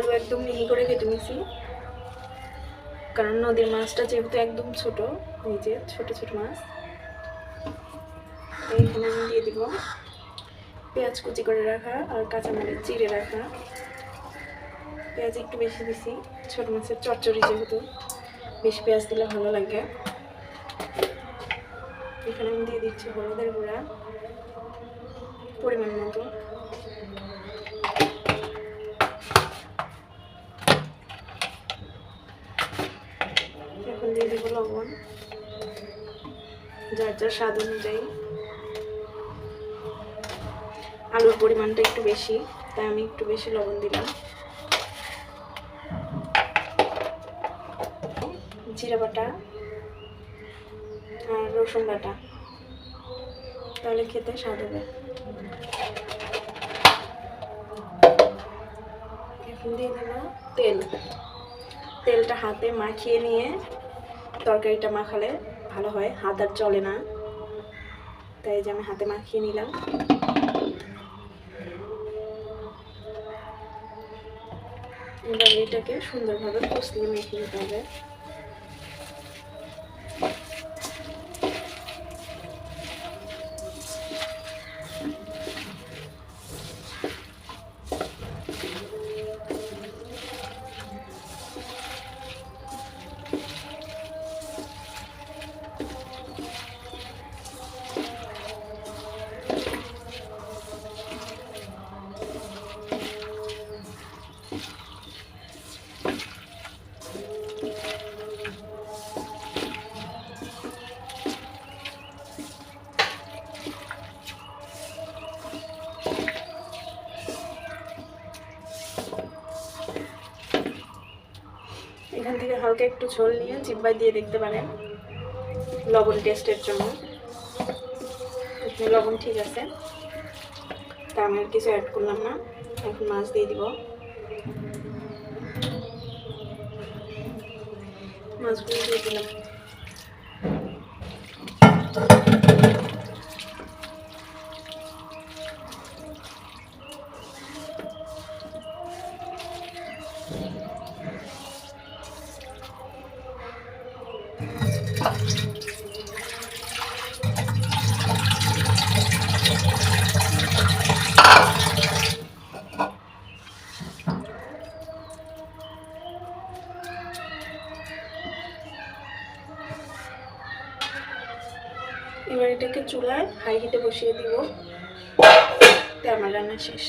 আলু একদম মিহি করে কেটে নিয়েছি। কারণ নদীর মাছটা যেহেতু একদম ছোট যে ছোট ছোট মাছ, এইখানে আমি দিয়ে দিব। পেঁয়াজ কুচি করে রাখা আর কাঁচামরিচ চিড়ে রাখা। পেঁয়াজ একটু বেশি দিছি, ছোট মাছের চচ্চড়ি যেহেতু, বেশি পেঁয়াজ দিলে ভালো লাগে। এখানে আমি দিয়ে দিচ্ছি হলুদের গুঁড়া, পরিমাণ মতো। দেবো লবণ। যার যার স্বাদ অনুযায়ী। আলুর পরিমাণটা একটু বেশি, তাই আমি একটু বেশি লবণ দিলাম। জিরা বাটা আর রসুন বাটা। তাহলে খেতে স্বাদ হবে। এখন দিয়ে দেবো তেল। তেলটা হাতে মাখিয়ে নিয়ে তরকারিটা মাখালে ভালো হয়, হাত আর চলে না। তাই যে আমি হাতে মাখিয়ে নিলাম। এবার এটাকে সুন্দরভাবে কষলিয়ে মেখে নিতে হবে। এখান থেকে হালকা একটু ঝোল নিয়ে জিব্বাই দিয়ে দেখতে পারেন লবণ টেস্টের জন্য। লবণ ঠিক আছে। তা আমি কিছু অ্যাড করলাম না। এখন মাছ দিয়ে দিব। মাছগুলো দিয়ে দিলাম। এবার এটাকে চুলায় হাই হিটে বসিয়ে দিব। তেমার রান্না শেষ।